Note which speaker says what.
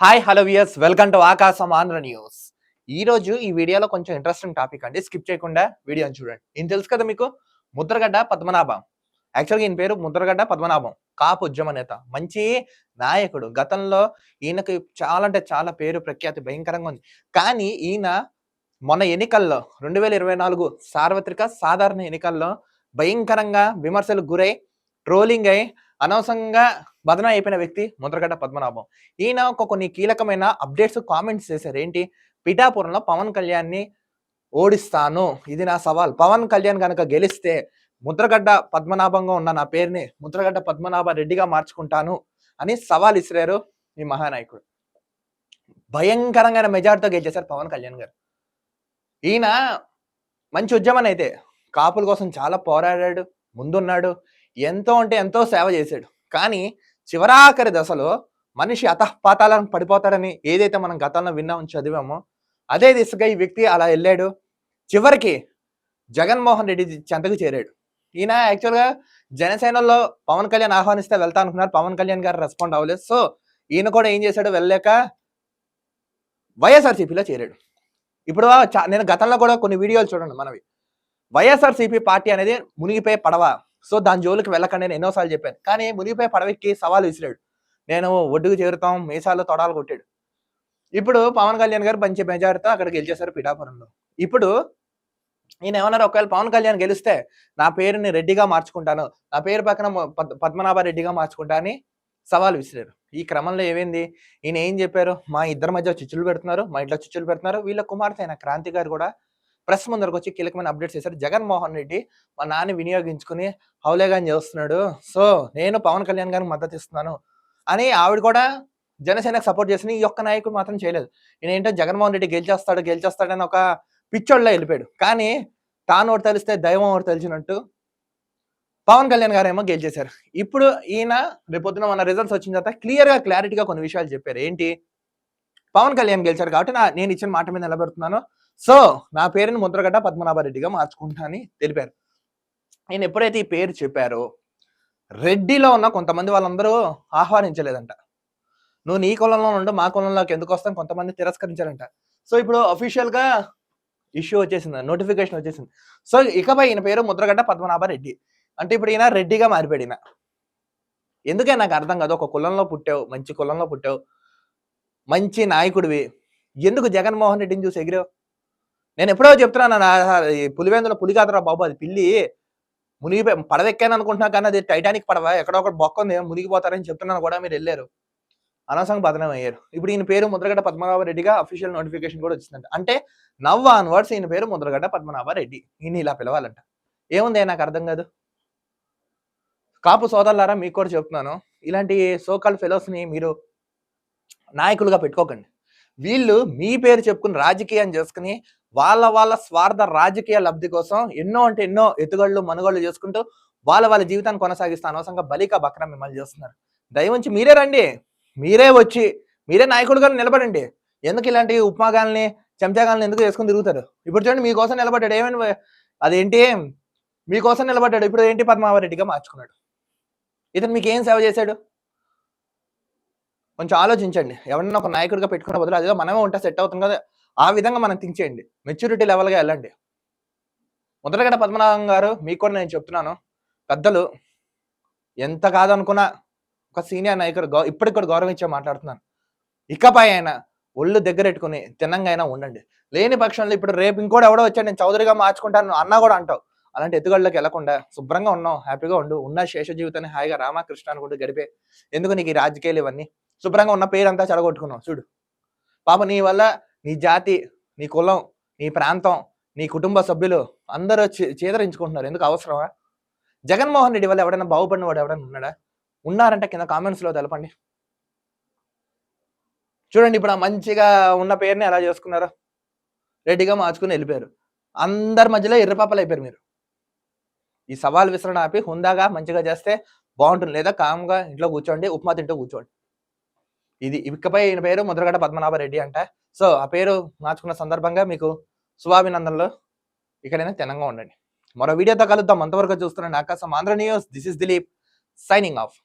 Speaker 1: Hi hello viewers welcome to Aakasam Andhra news ఈ రోజు ఈ వీడియోలో కొంచెం ఇంట్రెస్టింగ్ టాపిక్ అండి. స్కిప్ చేయకుండా వీడియోని చూడండి. నేను తెలుసు కదా మీకు? ముద్రగడ్డ పద్మనాభం. యాక్చువల్గా ఈయన పేరు ముద్రగడ్డ పద్మనాభం. కాపు ఉద్యమ నేత. మంచి నాయకుడు. గతంలో ఈయనకు చాలా అంటే చాలా పేరు ప్రఖ్యాతి భయంకరంగా ఉంది. కానీ ఈయన మొన్న ఎన్నికల్లో రెండు వేల ఇరవై నాలుగు సార్వత్రిక సాధారణ ఎన్నికల్లో భయంకరంగా విమర్శలకు గురై ట్రోలింగ్ అయి అనవసరంగా బదనం అయిపోయిన వ్యక్తి ముద్రగడ్డ పద్మనాభం. ఈయన ఒక కొన్ని కీలకమైన అప్డేట్స్ కామెంట్స్ చేశారు ఏంటి పిఠాపురంలో పవన్ కళ్యాణ్ని ఓడిస్తాను. ఇది నా సవాల్. పవన్ కళ్యాణ్ కనుక గెలిస్తే ముద్రగడ్డ పద్మనాభంగా ఉన్న నా పేరుని ముద్రగడ్డ పద్మనాభ రెడ్డిగా మార్చుకుంటాను అని సవాల్ ఇసిరారు ఈ మహానాయకుడు. భయంకరంగా మెజార్టీతో గెలిచేశారు పవన్ కళ్యాణ్ గారు. ఈయన మంచి ఉద్యమం అయితే కాపుల కోసం చాలా పోరాడాడు ముందున్నాడు. ఎంతో అంటే ఎంతో సేవ చేశాడు. కానీ చివరాఖరి దశలో మనిషి అతపాతాలను పడిపోతాడని ఏదైతే మనం గతంలో విన్నామో చదివామో అదే దిశగా ఈ వ్యక్తి అలా వెళ్ళాడు. చివరికి జగన్మోహన్ రెడ్డి చెంతకు చేరాడు. ఈయన యాక్చువల్గా జనసేనలో పవన్ కళ్యాణ్ ఆహ్వానిస్తే వెళ్తా అనుకున్నారు. పవన్ కళ్యాణ్ గారు రెస్పాండ్ అవ్వలేదు. సో ఈయన కూడా ఏం చేశాడు? వెళ్ళలేక వైఎస్ఆర్సీపీలో చేరాడు. ఇప్పుడు నేను గతంలో కూడా కొన్ని వీడియోలు చూడండి మనవి. వైఎస్ఆర్సీపీ పార్టీ అనేది మునిగిపోయే పడవ. సో దాని జోలికి వెళ్ళకండి నేను ఎన్నోసార్లు చెప్పాను. కానీ మునిగిపోయే పడవెక్కి సవాల్ విసిరాడు. నేను ఒడ్డుకు చేరుతాం మీసాల్లో తొడాలు కొట్టాడు. ఇప్పుడు పవన్ కళ్యాణ్ గారు మంచి మెజారిటీతో అక్కడ గెలిచేశారు పిఠాపురంలో. ఇప్పుడు ఈయన ఏమన్నారు ఒకవేళ పవన్ కళ్యాణ్ గెలిస్తే నా పేరుని రెడ్డిగా మార్చుకుంటాను నా పేరు పక్కన పద్- పద్మనాభ రెడ్డిగా మార్చుకుంటా అని సవాల్ విసిరారు. ఈ క్రమంలో ఏమైంది? ఈయన ఏం చెప్పారు? మా ఇద్దరి మధ్య చిచ్చులు పెడుతున్నారు మా ఇంట్లో చిచ్చులు పెడుతున్నారు వీళ్ళ కుమార్తె అయిన క్రాంతి గారు కూడా ప్రెస్ ముందరకు వచ్చి కీలకమైన అప్డేట్స్ చేశారు. జగన్మోహన్ రెడ్డి మా నాన్న వినియోగించుకుని హౌలేగాని చేస్తున్నాడు. సో నేను పవన్ కళ్యాణ్ గారికి మద్దతు ఇస్తున్నాను అని ఆవిడ కూడా జనసేనకు సపోర్ట్ చేసిన ఈ ఒక్క నాయకుడు మాత్రం చేయలేదు. ఈయన ఏంటో జగన్మోహన్ రెడ్డి గెలిచేస్తాడు గెలిచేస్తాడని ఒక పిచ్చోళ్ళలో వెళ్ళిపోయాడు. కానీ తాను ఒకటి తెలిస్తే దైవం ఒకటి తెలిసినట్టు పవన్ కళ్యాణ్ గారు ఏమో గెలిచేశారు. ఇప్పుడు ఈయన రేపొద్దున మన రిజల్ట్స్ వచ్చిన తర్వాత క్లియర్గా క్లారిటీగా కొన్ని విషయాలు చెప్పారు. ఏంటి? పవన్ కళ్యాణ్ గెలిచారు కాబట్టి నా నేను ఇచ్చిన మాట మీద నిలబెడుతున్నాను. సో నా పేరుని ముద్రగడ్డ పద్మనాభరెడ్డిగా మార్చుకుంటా అని తెలిపారు. ఆయన ఎప్పుడైతే ఈ పేరు చెప్పారో రెడ్డిలో ఉన్న కొంతమంది వాళ్ళందరూ ఆహ్వానించలేదంట. నువ్వు నీ కులంలో ఉండు మా కులంలోకి ఎందుకు వస్తాను కొంతమంది తిరస్కరించారంట. సో ఇప్పుడు అఫీషియల్గా ఇష్యూ వచ్చేసింది నోటిఫికేషన్ వచ్చేసింది. సో ఇకపై ఈయన పేరు ముద్రగడ్డ పద్మనాభ రెడ్డి అంటే ఇప్పుడు ఈయన రెడ్డిగా మారిపోయాడు ఈయన. ఎందుకే నాకు అర్థం కాదు ఒక కులంలో పుట్టావు మంచి కులంలో పుట్టావు మంచి నాయకుడివి. ఎందుకు జగన్మోహన్ రెడ్డిని చూసి ఎగిరావు? నేను ఎప్పుడో చెప్తున్నాను నా ఈ పులివేందుల పులి కాదురా బాబు అది పిల్లి మునిగిపోయి పడవ ఎక్కాను అనుకుంటున్నా కానీ అది టైటానిక్ పడవ? ఎక్కడో ఒకటి బొక్క ఉంది మునిగిపోతారని చెప్తున్నాను కూడా మీరు వెళ్ళారు. అనవసరంగా బదనం అయ్యారు. ఇప్పుడు ఈయన పేరు ముద్రగడ్డ పద్మనాభ రెడ్డిగా అఫీషియల్ నోటిఫికేషన్ కూడా వచ్చిందంట. అంటే నవ్ వర్డ్స్ ఈయన పేరు ముద్రగడ్డ పద్మనాభ రెడ్డి ఈయన ఇలా పిలవాలంట. ఏముంది నాకు అర్థం కాదు? కాపు సోదరులారా మీకు కూడా చెప్తున్నాను. ఇలాంటి సోకాల్ ఫెలోస్ని మీరు నాయకులుగా పెట్టుకోకండి. వీళ్ళు మీ పేరు చెప్పుకుని రాజకీయం చేసుకుని వాళ్ళ వాళ్ళ స్వార్థ రాజకీయ లబ్ధి కోసం ఎన్నో అంటే ఎన్నో ఎత్తుగళ్ళు మనుగోళ్ళు చేసుకుంటూ వాళ్ళ వాళ్ళ జీవితాన్ని కొనసాగిస్తూ అనవసరంగా బలిక బక్రం మిమ్మల్ని చేస్తున్నారు. దయవుంచి మీరే రండి. మీరే వచ్చి మీరే నాయకుడుగా నిలబడండి. ఎందుకు ఇలాంటి ఉప్మాగాల్ని చెంచాగాల్ని ఎందుకు చేసుకుని తిరుగుతారు? ఇప్పుడు చూడండి మీకోసం నిలబడ్డాడు. ఏమైనా అదేంటి? మీకోసం నిలబడ్డాడు. ఇప్పుడు ఏంటి పద్మావరెడ్డిగా మార్చుకున్నాడు? ఇతను మీకు ఏం సేవ చేశాడు? కొంచెం ఆలోచించండి. ఎవరన్నా ఒక నాయకుడిగా పెట్టుకున్న బదులు అదేదో మనమే ఉంటే సెట్ అవుతుంది కదా. ఆ విధంగా మనం థింక్ చేయండి. మెచ్యూరిటీ లెవెల్గా వెళ్ళండి. మొదటగడ పద్మనాభం గారు మీకు కూడా నేను చెప్తున్నాను. పెద్దలు ఎంత కాదనుకున్నా ఒక సీనియర్ నాయకుడు గౌ ఇప్పటికి కూడా గౌరవించే మాట్లాడుతున్నాను. ఇకపై అయినా ఒళ్ళు దగ్గర పెట్టుకుని తిన్నంగా అయినా ఉండండి. లేని పక్షంలో ఇప్పుడు రేపు ఇంకోటి ఎవడో వచ్చాడు నేను చౌదరిగా మార్చుకుంటాను అన్నా కూడా అంటావు. అలాంటి ఎత్తుగడలోకి వెళ్ళకుండా శుభ్రంగా ఉన్నావు హ్యాపీగా ఉండు ఉన్న శేష జీవితాన్ని హాయిగా రామకృష్ణ అనుకుంటూ కూడా గడిపే. ఎందుకు నీకు ఈ రాజకీయాలు ఇవన్నీ? శుభ్రంగా ఉన్న పేరంతా చెడగొట్టుకున్నావు చూడు. పాప నీ వల్ల నీ జాతి నీ కులం నీ ప్రాంతం నీ కుటుంబ సభ్యులు అందరూ చే- చేదరించుకుంటున్నారు. ఎందుకు అవసరమా? జగన్మోహన్ రెడ్డి వల్ల ఎవడైనా బాగుపడిన వాడు ఎవడైనా ఉన్నాడా? ఉన్నారంటే కింద కామెంట్స్లో తెలపండి. చూడండి ఇప్పుడు ఆ మంచిగా ఉన్న పేరుని ఎలా చేసుకున్నారు. రెడ్డిగా మార్చుకుని వెళ్ళిపోయారు. అందరి మధ్యలో ఎర్రపాపలు అయిపోయారు మీరు. ఈ సవాల్ విసరణ ఆపి హుందాగా మంచిగా చేస్తే బాగుంటుంది. లేదా కామ్గా ఇంట్లో కూర్చోండి ఉప్మా తింటూ కూర్చోండి. ఇది ఇకపై ఈయన పేరు ముద్రగడ పద్మనాభ రెడ్డి అంట. సో ఆ పేరు మార్చుకున్న సందర్భంగా మీకు శుభాభినందనలు. ఇక్కడైనా తినంగా ఉండండి. మరో వీడియోతో కలుద్దాం. అంతవరకు చూస్తున్నాను Aakasam Andhra news. This is Dileep signing off